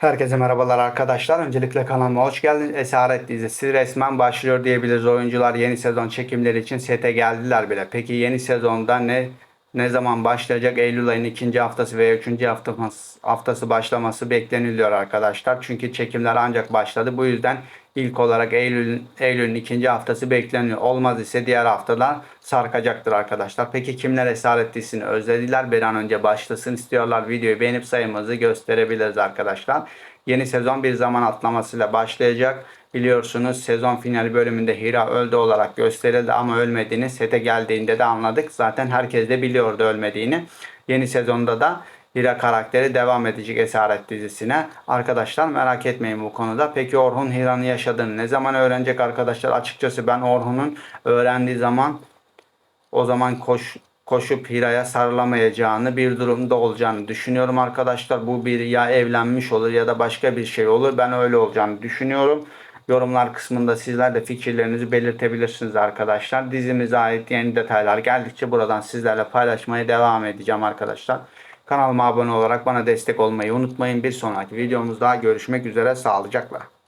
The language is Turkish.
Herkese merhabalar arkadaşlar. Öncelikle kanalıma hoş geldiniz. Esaret dizisi resmen başlıyor diyebiliriz. Oyuncular yeni sezon çekimleri için sete geldiler bile. Peki yeni sezonda ne ne zaman başlayacak? Eylül ayının ikinci haftası veya üçüncü haftası, haftası başlaması bekleniliyor arkadaşlar. Çünkü çekimler ancak başladı. Bu yüzden ilk olarak Eylül Eylül'ün ikinci haftası bekleniyor. Olmaz ise diğer haftalar sarkacaktır arkadaşlar. Peki kimler Esaret dizisini özlediler? Bir an önce başlasın istiyorlar. Videoyu beğenip sayımızı gösterebiliriz arkadaşlar. Yeni sezon bir zaman atlamasıyla başlayacak. Biliyorsunuz sezon finali bölümünde Hira öldü olarak gösterildi ama ölmediğini sete geldiğinde de anladık. Zaten herkes de biliyordu ölmediğini. Yeni sezonda da Hira karakteri devam edecek Esaret dizisine. Arkadaşlar merak etmeyin bu konuda. Peki Orhun Hira'nın yaşadığını ne zaman öğrenecek arkadaşlar? Açıkçası ben Orhun'un öğrendiği zaman o zaman koş koşup Hira'ya sarılamayacağını bir durumda olacağını düşünüyorum arkadaşlar. Bu bir ya evlenmiş olur ya da başka bir şey olur. Ben öyle olacağını düşünüyorum. Yorumlar kısmında sizler de fikirlerinizi belirtebilirsiniz arkadaşlar. Dizimize ait yeni detaylar geldikçe buradan sizlerle paylaşmaya devam edeceğim arkadaşlar. Kanalıma abone olarak bana destek olmayı unutmayın. Bir sonraki videomuzda görüşmek üzere. Sağlıcakla.